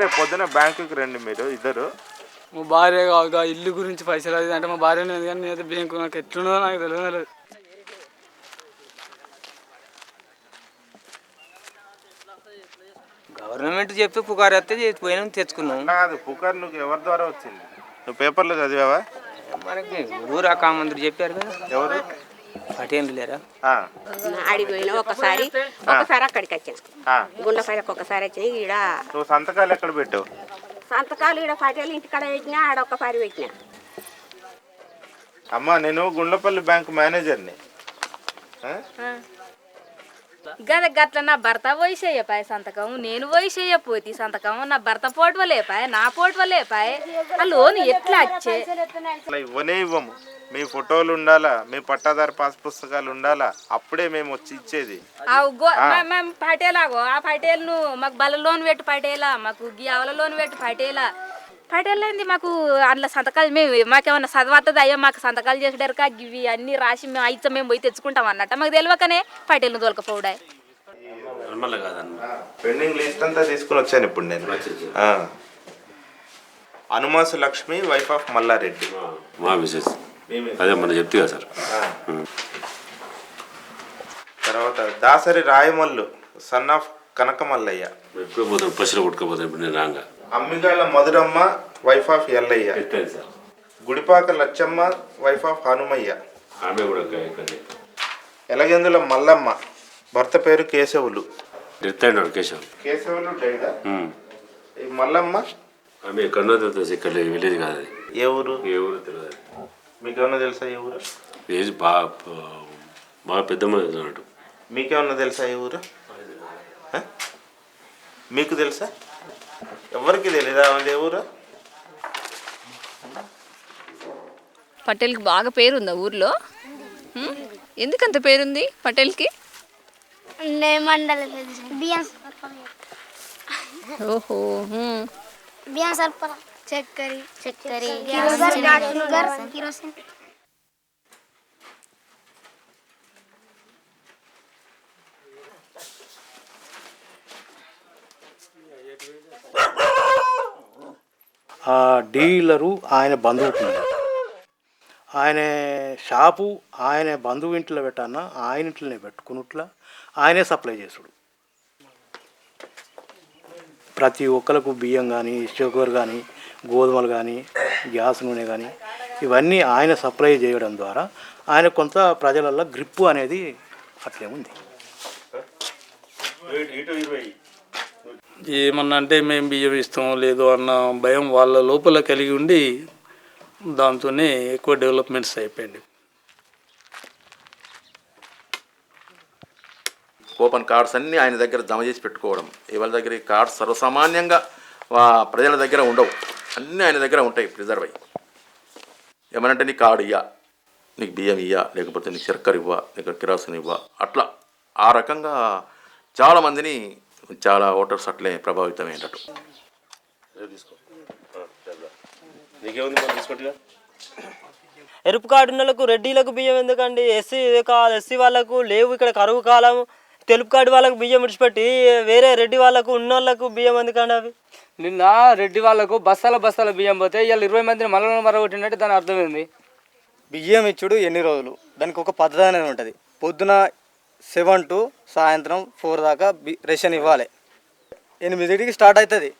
రేపు పొద్దున బ్యాంకుకి రండి మీరు ఇద్దరు. మా భార్య కాదు ఇల్లు గురించి పైసలు అది అంటే మా భార్య లేదు కానీ నేనైతే బ్యాంకు నాకు ఎట్లున్నదో నాకు తెలియదు గవర్నమెంట్ చెప్పి పుకారు వస్తే పోయినాం తెచ్చుకున్నాం. కాదు పుకార్ నువ్వు ఎవరి ద్వారా వచ్చింది? నువ్వు పేపర్లో చదివావా? మనకి ఊరు కామందుడు చెప్పారు కదా. ఎవరు? పటేన్లు లేరా? ఆ, ఆడికి పోయినా ఒకసారి ఒకసారి అక్కడికి వచ్చిన. ఆ. గుండెపల్లికి ఒకసారి వచ్చిన ఈడ నువ్వు సంతకాలు ఎక్కడ పెట్టావు? సంతకాలు ఈడ పటేలు ఇంటికాడ పెట్టినా ఆడ ఒక్కసారి పెట్టిన. అమ్మా నేను గుండ్లపల్లి బ్యాంక్ మేనేజర్ని? గద గట్ల నా భర్త పోయి చేయపాయ సంతకం నేను పోయి చేయపోతి సంతకం నా భర్త పోటువ లేపాయ నా పోటువ లేపాయ ఆ లోన్ ఎట్లా వచ్చే అట్లా ఇవ్వనే ఇవ్వము. మీ ఫోటోలు ఉండాలా? మీ పట్టాదారు పాస్ పుస్తకాలు ఉండాలా? అప్పుడే మేము వచ్చి ఇచ్చేది. పటేలాగో ఆ పటేల్ను మాకు బల లోన్ పెట్టి పటేలా మాకు గియావల లోన్ పెట్టి పటేలా. పటేల్ ఏంది మాకు. అందులో సంతకాలు మేము మాకేమన్నా చదవతుంది అయ్యో మాకు సంతకాలు చేసేడారుక ఇవి అన్ని రాసి మేము అయితే మేము పోయి తెచ్చుకుంటాం అన్నట్ట. మాకు తెలియకనే పటేల్ను తోలకపోవడా. పెండింగ్ లిస్ట్ అంతా తీసుకుని వచ్చాను ఇప్పుడు నేను. ఆ. అనుమాసు లక్ష్మి వైఫ్ ఆఫ్ మల్లారెడ్డి. మా మిసెస్. అదే మన చెప్తే కదా సార్. తర్వాత దాసరి రాయమల్లు సన్ ఆఫ్ కనకమల్లయ్య. ఎప్పుడు పోతాను పసిలో కొట్టుకుపోతాను ఇప్పుడు నేను రాగా. Ammigala Madhuramma wife of Yellaiah. Sir. Gudipaka Lachamma wife of Hanumaiah. ఆమె కూడా ఇక్కడే. ఎలగెందుల మల్లమ్మ భర్త పేరు కేశవులు. కేశవ్ కేశవులు. డైడా. ఈ మల్లమ్మ? ఆమె ఎక్కడో తెలుసు ఇక్కడ విలేజ్ కాదు అది. ఏ ఊరు? ఏ ఊరు తెలియదు మీకేమన్నా తెలుసా ఏ ఊరు? ఏజ్ బాగా పెద్దమ్మ అన్నట్టు. మీకేమన్నా తెలుసా ఏ ఊరు? మీకు తెలుసా? ఎవరికి ఆమెది ఏ ఊరు పటేల్కి బాగా పేరుందా ఊర్లో? హ్మ్? ఎందుకంత పేరుంది పటేల్కి? ఓహో. బియ్యం సరఫరా చక్కెర చక్కెర డీలరు ఆయన బంధువు ఆయన షాపు ఆయన బంధువు ఇంట్లో పెట్టన్నా ఆయన ఇంట్లోనే పెట్టుకున్నట్ల ఆయనే సప్లై చేసుడు. ప్రతి ఒక్కరికి బియ్యం కానీ షుగర్ కానీ గోధుమలు కానీ గ్యాస్ నూనె కానీ ఇవన్నీ ఆయన సప్లై చేయడం ద్వారా ఆయన కొంత ప్రజలలో గ్రిప్పు అనేది అట్లే ఉంది ఏమన్నా అంటే మేము బియ్యం ఇస్తాం లేదో అన్న భయం వాళ్ళ లోపల కలిగి ఉండి దాంతోనే ఎక్కువ డెవలప్మెంట్స్ అయిపోయింది. కూపన్ కార్డ్స్ అన్నీ ఆయన దగ్గర జమ చేసి పెట్టుకోవడం. ఇవాళ దగ్గర ఈ కార్డ్స్ సర్వసామాన్యంగా వా- ప్రజల దగ్గర ఉండవు. అన్నీ ఆయన దగ్గర ఉంటాయి ప్రిజర్వ్ అయ్యి. ఏమనంటే నీ కార్డు ఇయ్యా నీకు బియ్యం ఇయ్యా లేకపోతే నీకు చక్కెర ఇవ్వ నీకు కిరాసన్ ఇవ్వ. అట్లా ఆ రకంగా చాలామందిని చాలా ఓటర్స్ అట్లే మనం తీసుకుంటా ఎరుపు కార్డు ఉన్నోళ్ళకు రెడ్డిలకు బియ్యం ఎందుకండి? ఎస్సీ కాదు ఎస్సీ వాళ్ళకు లేవు ఇక్కడ కరువు కాలం. తెలుపు కార్డు వాళ్ళకు బియ్యం విడిచిపెట్టి వేరే రెడ్డి వాళ్ళకు ఉన్నోళ్ళకు బియ్యం ఎందుకండి అవి? నిన్న రెడ్డి వాళ్ళకు బస్తాల బస్తాల బియ్యం పోతే ఇవాళ ఇరవై మందిని మళ్ళీ మరగొట్టినట్టు దాని అర్థమైంది బియ్యం ఇచ్చుడు ఎన్ని రోజులు? దానికి ఒక పద్ధతి అనేది ఉంటుంది. పొద్దున సెవెన్ టు సాయంత్రం ఫోర్ దాకా బి రేషన్ ఇవ్వాలి. ఎనిమిదింటికి స్టార్ట్ అవుతుంది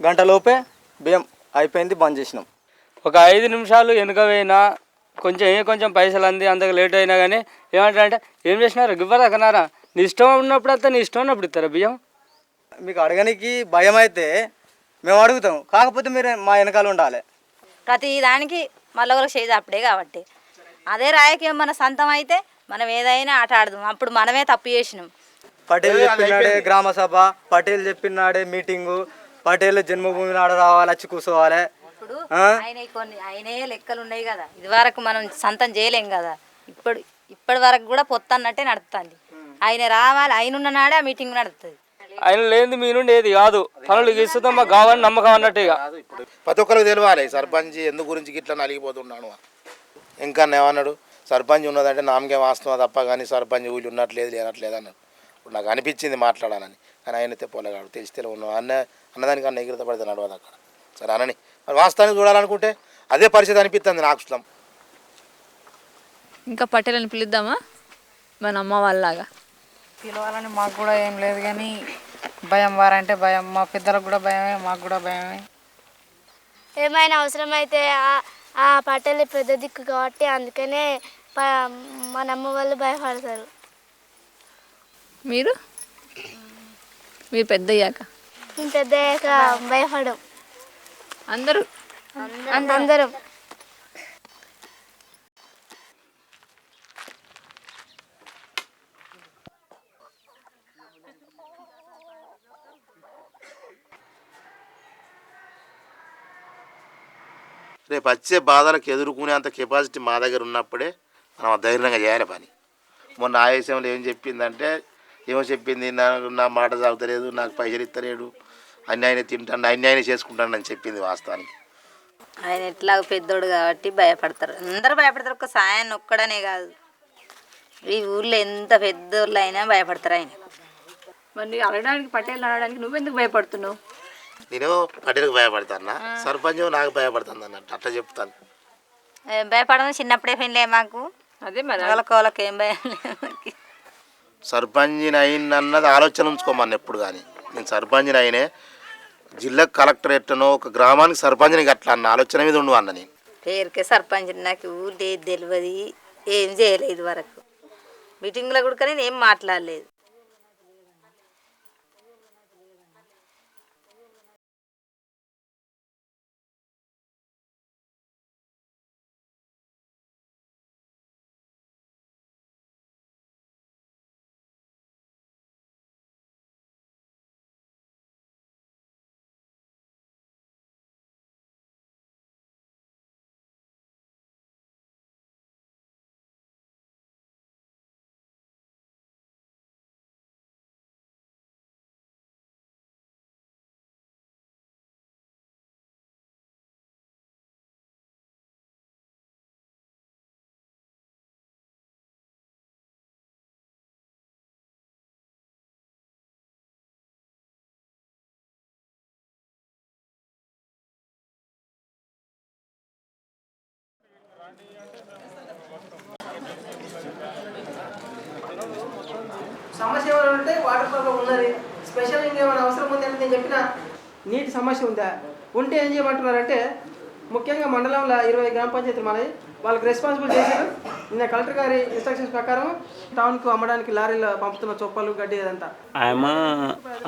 గంట లోపే బియ్యం అయిపోయింది బంద్ చేసినాం. ఒక ఐదు నిమిషాలు వెనుక పోయినా కొంచెం ఏ కొంచెం పైసలు అంది అంతకు లేట్ అయినా కానీ ఏమంటారంటే ఏం చేసినారు? గివ్వరా కన్నారా? నీ ఇష్టం ఉన్నప్పుడు అంతా నీ ఇష్టం ఉన్నప్పుడు ఇస్తారా బియ్యం? మీకు అడగనికి భయం అయితే మేము అడుగుతాం. కాకపోతే మీరు మా వెనకాల ఉండాలి. ప్రతి దానికి మళ్ళీ ఒకరికి చేసి అప్పుడే కాబట్టి. అదే రాయకం మన సొంతం అయితే మనం ఏదైనా ఆట ఆడదాం. అప్పుడు మనమే తప్పు చేసినాం. పటేల్ చెప్పినాడే గ్రామ సభ పటేల్ చెప్పినాడే మీటింగు పటేల్ జన్మభూమి నాడు రావాలి వచ్చి కూర్చోవాలి. ఇప్పుడు? ఆయన కొన్ని ఆయనే లెక్కలు ఉన్నాయి కదా. ఇది వరకు మనం సొంతం చేయలేం కదా. ఇప్పుడు ఇప్పటి వరకు కూడా పొత్తు అన్నట్టే నడుస్తుంది. ఆయన రావాలి ఆయన ఉన్న నాడే ఆ మీటింగ్ నడుస్తుంది. ఆయన లేనిది మీ నుండి ఏది కాదు. పనులు ఇస్తుందాం మాకు కావాలని నమ్మకం అన్నట్టు ఇక. ప్రతి ఒక్కరికి తెలియాలి సర్పంచ్ ఎందు గురించి గిట్లా నలిగిపోతున్నాను ఇంకా ఏమన్నాడు? సర్పంచ్ ఉన్నదంటే నామకే వాస్తవం తప్ప కానీ సర్పంచ్ ఊళ్ళు ఉన్నట్లేదు లేనట్లేదు అన్నాడు ఇప్పుడు నాకు అనిపించింది మాట్లాడాలని. కానీ ఆయన అయితే పొలగాడు తెలిస్తే ఉన్నావు అన్న అన్నదానికన్నా ఎగిరిత పడితే నడవదు అక్కడ. సరే అనని. మరి వాస్తవానికి చూడాలనుకుంటే అదే పరిస్థితి అనిపిస్తుంది నాకు ఇష్టం ఇంకా పటేలని పిలుద్దామా? మన అమ్మ వాళ్ళలాగా. పిలవాలని మాకు కూడా ఏం లేదు కానీ భయం వారంటే భయం. మా పెద్దలకు కూడా భయమే మాకు కూడా భయమే. ఏమైనా అవసరమైతే ఆ- ఆ పట్టెలు పెద్ద దిక్కు కాబట్టి అందుకనే మన అమ్మ వాళ్ళు భయపడతారు. మీరు? మీరు పెద్ద అయ్యాక? మేము పెద్ద అయ్యాక భయపడం. అందరూ? అందరం. రేపు వచ్చే బాధలకు ఎదుర్కొనే అంత కెపాసిటీ మా దగ్గర ఉన్నప్పుడే మనం ధైర్యంగా చేయాలి పని. మొన్న ఆవేశంలో ఏం చెప్పిందంటే ఏమో చెప్పింది నాకు నా మాట సాగుతలేదు నాకు పైసలు ఇస్తలేడు అన్యాయం తింటాను అన్యాయం చేసుకుంటాను అని చెప్పింది వాస్తవానికి. ఆయన ఎట్లా పెద్దోడు కాబట్టి భయపడతారు. అందరూ భయపడతారు ఒక సాయాన్ని ఒక్కడనే కాదు. ఈ ఊర్లో ఎంత పెద్దోళ్ళు అయినా భయపడతారు ఆయన. మరి అనడానికి పటేల్ అనడానికి నువ్వెందుకు భయపడుతున్నావు? నేను పటేలకు భయపడతాను సర్పంచ్ నాకు భయపడుతుంది అన్నట్టు అట్లా చెప్తాను. భయపడడం చిన్నప్పుడే పెళ్ళే మాకు. అదే మరి. వాళ్ళకి ఏం భయం. సర్పంచ్ని అన్నది ఆలోచన ఉంచుకోమని ఎప్పుడు కానీ. నేను సర్పంచ్ని అయినే జిల్లా కలెక్టర్ ఎట్టనో ఒక గ్రామానికి సర్పంచ్ని అట్లా అన్న ఆలోచన మీద ఉండు అన్న నేను. పేరుకే సర్పంచ్ నాకు ఊళ్ళే తెలియదు ఏం చేయలేదు వరకు. మీటింగ్లో కూడా కానీ నేను ఏం మాట్లాడలేదు. సమస్య ఏమైనా ఉంటే వాటర్ ప్రాబ్లం ఉన్నది. స్పెషల్ ఇంకేమైనా అవసరం ఉంది అంటే నేను చెప్పిన నీటి సమస్య ఉందా? ఉంటే ఏం చేయమంటున్నారంటే ముఖ్యంగా మండలంలో ఇరవై గ్రామ పంచాయతీలు మనది వాళ్ళకి రెస్పాన్సిబుల్ చేశారు. నిన్న కలెక్టర్ గారి ఇన్స్ట్రక్షన్స్ ప్రకారం టౌన్కు అమ్మడానికి లారీలో పంపుతున్న చొప్పలు గడ్డి అదంతా ఆయమ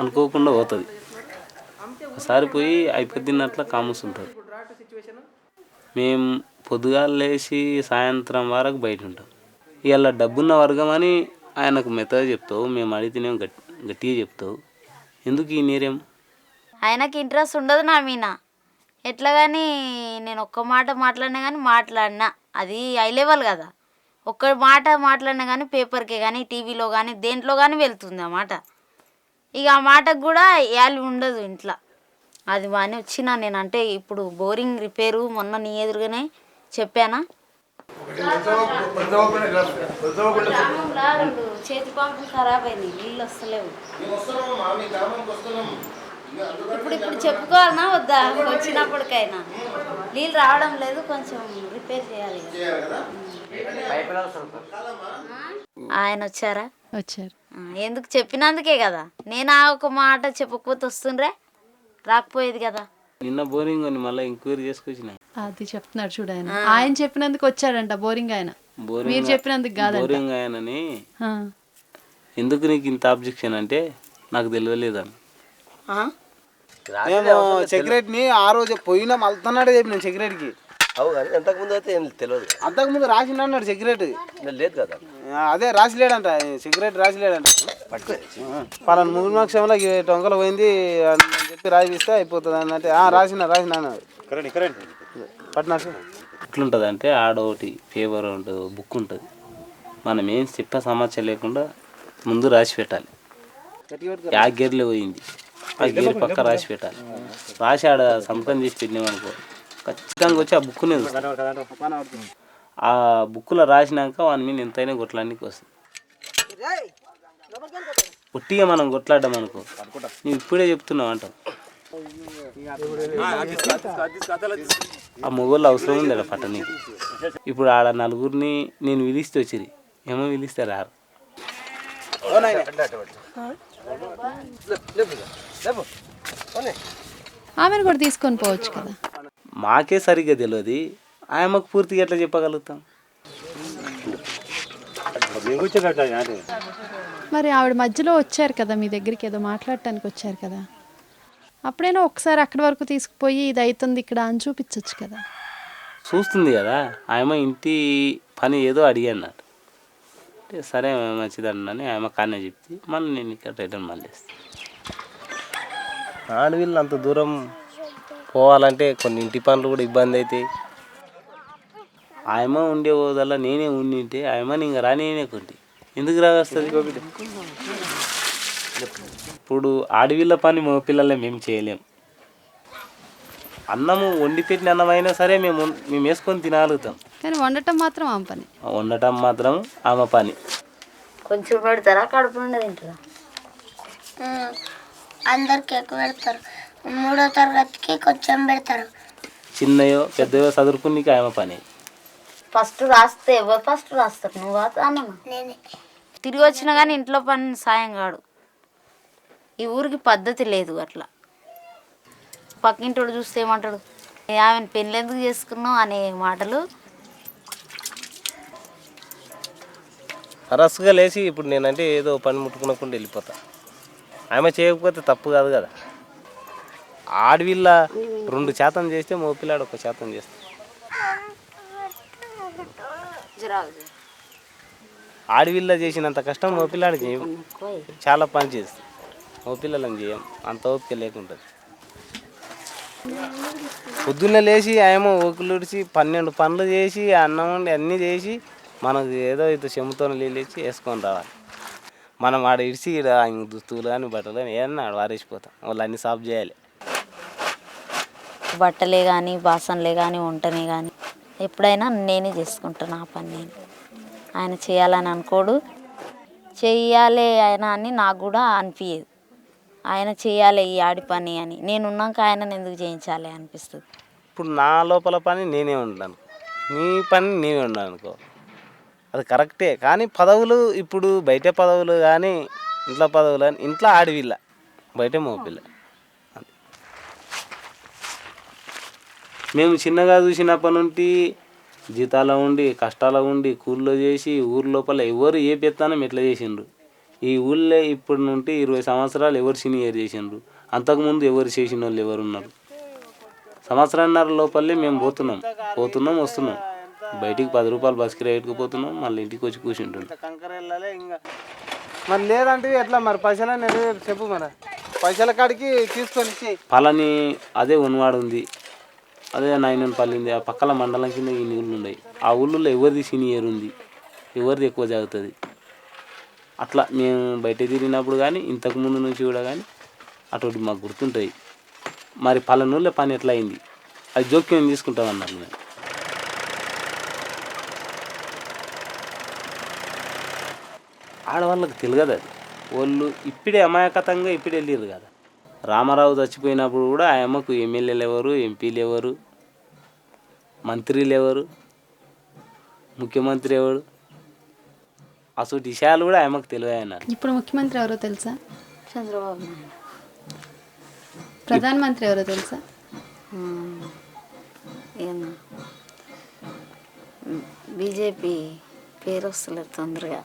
అనుకోకుండా పోతుంది. ఒకసారి పోయి అయిపోతున్నట్ల కామస్ ఉంటుంది మేము పొద్దుగాలు లేచి సాయంత్రం వరకు బయట ఉంటాం. ఇవాళ డబ్బున్న వర్గం అని ఆయనకు మెత్తగా చెప్తావు మేము అడిగితేనేమో గట్టి గట్టిగా చెప్తావు. ఎందుకు ఈ నీరేం? ఆయనకి ఇంట్రెస్ట్ ఉండదు నా మీన ఎట్లా కానీ నేను ఒక్క మాట మాట్లాడినా కానీ మాట్లాడినా. అది హై లెవెల్ కదా. ఒక్క మాట మాట్లాడినా కానీ పేపర్కే కానీ టీవీలో కానీ దేంట్లో కానీ వెళ్తుంది ఆ మాట. ఇక ఆ మాటకు కూడా యాలి ఉండదు ఇంట్లో. అది బాగానే వచ్చిన నేను అంటే ఇప్పుడు బోరింగ్ రిపేరు మొన్న నీ ఎదురుగానే చెప్పానా? చేతి పంపు ఖరాబ్ అయింది నీళ్ళు వస్తలేవు. ఇప్పుడు ఇప్పుడు చెప్పుకోవాలనా వద్దా? వచ్చినప్పటికైనా. నీళ్ళు రావడం లేదు కొంచెం రిపేర్ చేయాలి ఆయన వచ్చారా? వచ్చారు. ఎందుకు చెప్పినందుకే కదా. నేను ఆ ఒక మాట చెప్పకపోతే వస్తుండ్రే? రాకపోయేది కదా. నిన్న బోరింగ్ అని మళ్ళీ ఎంక్వైరీ చేసుకొచ్చిన. అది చెప్తున్నాడు చూడు ఆయన. ఆయన చెప్పినందుకు వచ్చాడంట బోరింగ్ ఆయన. మీరు చెప్పినందుకు కాదంట. బోరింగ్ ఆయనని. ఆ. ఎందుకు నీకు ఇంత ఆబ్జెక్షన్ అంటే నాకు తెలియలేదని. మేము సెక్రటరీని ఆ రోజు పోయినా మళ్తున్నాడే చెప్పిన సెక్రటరీకి అవు కానీ అంతకుముందు అయితే ఏం తెలియదు అంతకుముందు రాసిండు అన్నాడు సెక్రటరీ లేదు కదా. అదే రాసిలేడంట సెక్రటరీ రాసిలేడంట. పలానా మూడు లక్షంలో టొంకలు పోయింది అని చెప్పి రాసిస్తే అయిపోతుంది అన్నట్టు. "ఆ, రాసిన రాసిన అన్నాడు. పట్నా ఎట్లుంటుంది అంటే ఆడ ఒకటి పేపర్ ఉంటుంది బుక్ ఉంటుంది. మనం ఏం చెప్పే సమాచారం లేకుండా ముందు రాసి పెట్టాలి. యా గేర్లో పోయింది. ఆ గేర్ పక్క రాసి పెట్టాలి. రాసి ఆడ సంతకం చేసి పెట్టినామనుకో ఖచ్చితంగా వచ్చి ఆ బుక్నే చూస్తాం. ఆ బుక్లో రాసినాక వాని మీద ఎంతైనా కొట్లాడానికి వస్తుంది. ఒట్టిగా మనం కొట్లాడ్డాం అనుకో. నువ్వు ఇప్పుడే చెప్తున్నావు అంటావు ఆ మొగోళ్ళు అవసరం ఉంది ఆడ పట్టణీకి ఇప్పుడు ఆడ నలుగురిని నేను పిలిస్తే వచ్చిరి. ఏమో పిలిస్తే రారు. ఆమెను కూడా తీసుకొని పోవచ్చు కదా. మాకే సరిగ్గా తెలియదు ఆయమ్మకు పూర్తిగా ఎట్లా చెప్పగలుగుతాం? మరి ఆవిడ మధ్యలో వచ్చారు కదా మీ దగ్గరికి ఏదో మాట్లాడటానికి వచ్చారు కదా. అప్పుడైనా ఒకసారి అక్కడి వరకు తీసుకుపోయి ఇది అవుతుంది ఇక్కడ అని చూపించవచ్చు కదా. చూస్తుంది కదా ఆయమ్మ ఇంటి పని ఏదో అడిగాను అంటే సరే మంచిదన్నని ఆయమ్మ కానే చెప్తే మళ్ళీ నేను ఇక్కడ రిటర్న్ మళ్ళీ ఆడవిళ్ళు అంత దూరం పోవాలంటే కొన్ని ఇంటి పనులు కూడా ఇబ్బంది అవుతాయి ఆయమ్మ ఉండే పోదల్లా నేనే ఉండింటే ఆయమ్మని ఇంకా రానేనే కొంటి. ఎందుకు రావస్తుంది ఇప్పుడు ఆడవిళ్ళ పని మగ పిల్లలే మేము చేయలేం. అన్నము వండి పెట్టిన అన్నం అయినా సరే మేము మేము వేసుకొని తినగలుగుతాం కానీ వండటం మాత్రం ఆమె పని. వండటం మాత్రం ఆమె పని. కొంచెం పెడతారా? కడుపు నుండి తింటారా? అందరికి ఎక్కువ పెడతారు. మూడో తరగతికి కొంచెం పెడతారు. చిన్నయో పెద్దయో చదువుకునికి ఆమె పని. ఫస్ట్ రాస్తే ఎవరు ఫస్ట్ రాస్తారు? నువ్వు అన్న నేనే. తిరిగి వచ్చినా కానీ ఇంట్లో పని సాయం కాడు ఈ ఊరికి పద్ధతి లేదు అట్లా. పక్కింటోడు చూస్తే ఏమంటాడు? "ఏ, ఆమెను పెళ్ళి ఎందుకు చేసుకున్నావు? అనే మాటలు. సరస్సుగా లేచి ఇప్పుడు నేనంటే ఏదో పని ముట్టుకునకుండా వెళ్ళిపోతా. ఆమె చేయకపోతే తప్పు కాదు కదా. ఆడవిళ్ళ రెండు శాతం చేస్తే మోపిల్లాడు ఒక శాతం ఆడవిల్ల చేసినంత కష్టం మోపిల్లాడు చేయం. చాలా పని చేస్తుంది. మోపిల్లలను చేయం. అంత ఓపిక లేకుంటుంది. పొద్దున్నే లేచి ఆయమ ఊకులుడిచి పన్నెండు పనులు చేసి అన్నం వండి అన్నీ చేసి మనకు ఏదో ఇది నీళ్ళు ఇచ్చి వేసుకొని రావాలి. మనం ఆడ ఇడిచి ఇంక దుస్తులు కానీ బట్టలు కానీ ఏదన్నా ఆడ వారేసిపోతాం వాళ్ళు అన్ని సాఫ్ చేయాలి. బట్టలే కానీ బాసనలే కానీ వంటనే కానీ ఎప్పుడైనా నేనే చేసుకుంటాను ఆ పని నేను. ఆయన చేయాలని అనుకోడు. చెయ్యాలి ఆయన అని నాకు కూడా అనిపించదు ఆయన చేయాలి ఈ ఆడి పని అని. నేను ఉన్నాక ఆయనను ఎందుకు చేయించాలి అనిపిస్తుంది. ఇప్పుడు నా లోపల పని నేనే ఉండను నీ పని నేనే ఉన్నాను అనుకో. అది కరెక్టే. కానీ పదవులు ఇప్పుడు బయట పదవులు కానీ ఇంట్లో పదవులు కానీ ఇంట్లో ఆడవిల్ల బయట మోపిల్ల మేము చిన్నగా చూసినప్పటి నుండి జీతాల ఉండి కష్టాల ఉండి కూల్లో చేసి ఊరు లోపల ఎవరు ఏ పెత్తనం ఎట్లా చేసిండ్రు? ఈ ఊళ్ళో ఇప్పటి నుండి ఇరవై సంవత్సరాలు ఎవరు సీనియర్ చేసిండ్రు? అంతకుముందు ఎవరు చేసిన వాళ్ళు ఎవరు ఉన్నారు? సంవత్సరాన్నర లోపలే మేము పోతున్నాం. పోతున్నాం వస్తున్నాం. బయటికి పది రూపాయలు బస్కి రైట్కి పోతున్నాం మళ్ళీ ఇంటికి వచ్చి కూర్చుంటున్నాం. మరి లేదంటే ఎట్లా మరి? పైసలు చెప్పు మరి. పైసల కాడికి తీసుకొని పళని అదే ఉన్వాడు ఉంది. అదే నైన్ పల్లింది. ఆ పక్కల మండలం కింద ఈ నీళ్ళు ఉన్నాయి. ఆ ఊళ్ళో ఎవరిది సీనియర్ ఉంది? ఎవరిది ఎక్కువ జరుగుతుంది అట్లా మేము బయట తిరిగినప్పుడు కానీ ఇంతకుముందు నుంచి కూడా కానీ అటువంటి మాకు గుర్తుంటాయి. మరి పలానూళ్ళ పని ఎట్లా అయింది అది జోక్యం తీసుకుంటాం అన్నారు మేము. ఆడవాళ్ళకి తెలియదు అది. వాళ్ళు ఇప్పుడే అమాయకతంగా ఇప్పుడే వెళ్ళారు కదా. రామారావు చచ్చిపోయినప్పుడు కూడా ఆ అమ్మకు ఎమ్మెల్యేలు ఎవరు ఎంపీలు ఎవరు మంత్రులు ఎవరు ముఖ్యమంత్రి ఎవరు? అసలు విషయాలు కూడా ఆమెకు అన్నారు ఇప్పుడు ముఖ్యమంత్రి ఎవరో తెలుసా? చంద్రబాబు నాయుడు. ప్రధానమంత్రి ఎవరో తెలుసా? బీజేపీ పేరు వస్తలేదు తొందరగా.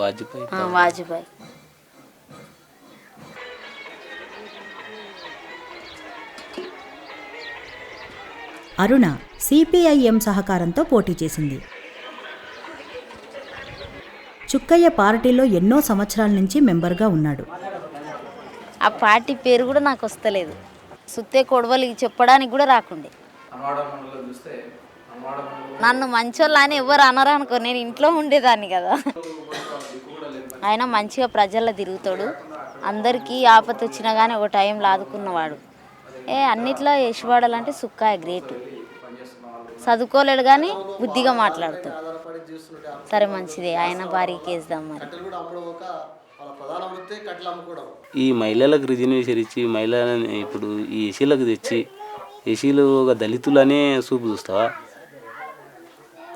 వాజ్పేయి అరుణ సిపిఐఎం సహకారంతో పోటీ చేసింది. చుక్కయ్య పార్టీలో ఎన్నో సంవత్సరాల నుంచి మెంబర్గా ఉన్నాడు. ఆ పార్టీ పేరు కూడా నాకు వస్తలేదు. సుత్తే కొడవలి చెప్పడానికి కూడా రాకుండే. నన్ను మంచోళ్ళు అని ఎవరు అనరు అనుకో నేను ఇంట్లో ఉండేదాన్ని కదా. ఆయన మంచిగా ప్రజల్లో తిరుగుతాడు. అందరికీ ఆపత్తి వచ్చినా కానీ ఒక టైంలో ఆదుకున్నవాడు ఏ అన్నిట్లో యశవాడాలంటే సుక్కాయ గ్రేట్. చదువుకోలేడు కానీ బుద్ధిగా మాట్లాడతాడు. సరే మంచిదే. ఆయన భారీ వేద్దాం మరి. ఈ మహిళలకు రిజర్వేషన్ ఇచ్చి మహిళలని ఇప్పుడు ఈ ఏసీలకు తెచ్చి ఎస్సీలు ఒక దళితులనే చూపు చూస్తావా?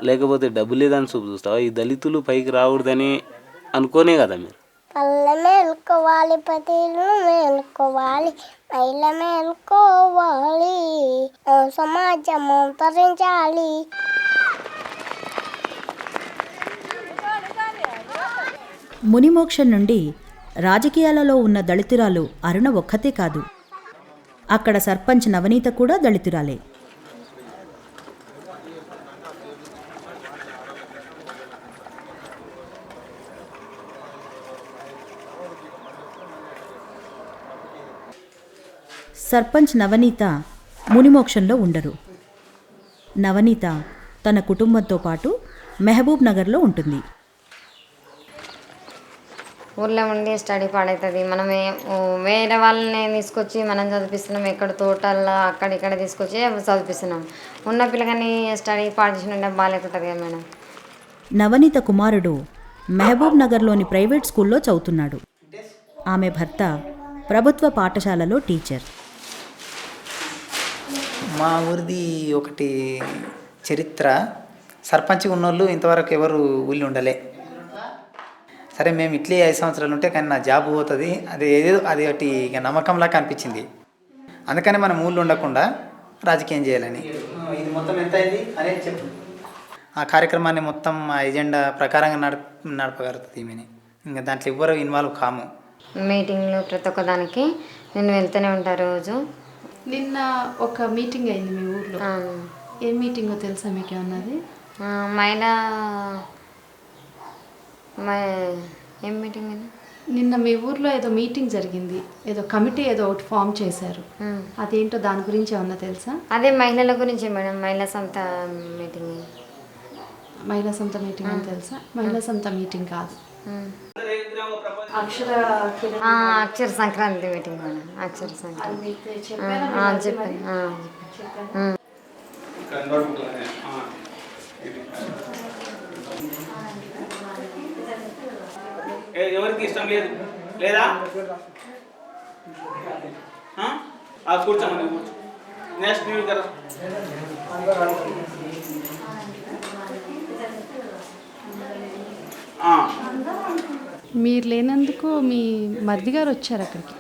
లేకపోతే డబ్బు లేదని చూపు చూస్తావా? ఈ దళితులు పైకి రాకూడదని అనుకోనే కదా మీరు. పల్లె మేలుకోవాలి పతిలు మేలుకోవాలి మహిళ మేలుకోవాలి సమాజం తరించాలి మునిమోక్షం నుండి రాజకీయాలలో ఉన్న దళితురాలు అరుణ ఒక్కతే కాదు. అక్కడ సర్పంచ్ నవనీత కూడా దళితురాలే. సర్పంచ్ నవనీత మునిమోక్షంలో ఉండరు. నవనీత తన కుటుంబంతో పాటు మహబూబ్ నగర్లో ఉంటుంది. ఊర్లో ఉండి స్టడీ పాడవుతుంది మనం వేరే వాళ్ళని తీసుకొచ్చి మనం చదివిస్తున్నాం. ఎక్కడ తోటల్లో అక్కడ ఇక్కడ తీసుకొచ్చి చదివిస్తున్నాం. ఉన్న పిల్లగాని స్టడీ పాడు చేసిన బాగాలేకుంటుంది కదా మేడం. నవనీత కుమారుడు మహబూబ్ నగర్లోని ప్రైవేట్ స్కూల్లో చదువుతున్నాడు. ఆమె భర్త ప్రభుత్వ పాఠశాలలో టీచర్. మా ఊరిది ఒకటి చరిత్ర. సర్పంచ్ ఉన్నోళ్ళు ఇంతవరకు ఎవరు ఊళ్ళో ఉండలే. సరే మేము ఇట్లే ఐదు సంవత్సరాలు ఉంటే కానీ నా జాబ్ పోతుంది. అది ఏదో అది ఒకటి ఇక నమ్మకంలా కనిపించింది. అందుకని మనం ఊళ్ళో ఉండకుండా రాజకీయం చేయాలని. ఇది మొత్తం ఎంత అయింది అనేది చెప్పు. ఆ కార్యక్రమాన్ని మొత్తం ఆ ఎజెండా ప్రకారంగా నడప నడపగలుగుతుంది ఈమెని. ఇంకా దాంట్లో ఎవ్వరు ఇన్వాల్వ్ కాము. మీటింగ్లు ప్రతి ఒక్క దానికి నేను వెళ్తూనే ఉంటాను రోజు. నిన్న ఒక మీటింగ్ అయింది మీ ఊర్లో. ఏ మీటింగో తెలుసా మీకు ఏమన్నది? మహిళా మ- ఏం మీటింగ్ అది నిన్న మీ ఊర్లో ఏదో మీటింగ్ జరిగింది. ఏదో కమిటీ ఏదో ఒకటి ఫామ్ చేశారు. అదేంటో దాని గురించి ఏమన్నా తెలుసా? అదే మహిళల గురించి మేడం. మహిళా సంత మీటింగ్. మహిళా సంత మీటింగ్ అని తెలుసా? మహిళా సంత మీటింగ్ కాదు. అక్షర ఆ, అక్షర సంక్రాంతి మీటింగ్ మేడం. అక్షర సంక్రాంతి. ఆ, చెప్పాను? ఆ. ఎవరికి ఇష్టం లేదు? లేదా? ఆ? ఆ, కూర్చోమని కూర్చో. నెక్స్ట్ న్యూ కదా మీరు లేనందుకు మీ మరిది గారు వచ్చారు అక్కడికి.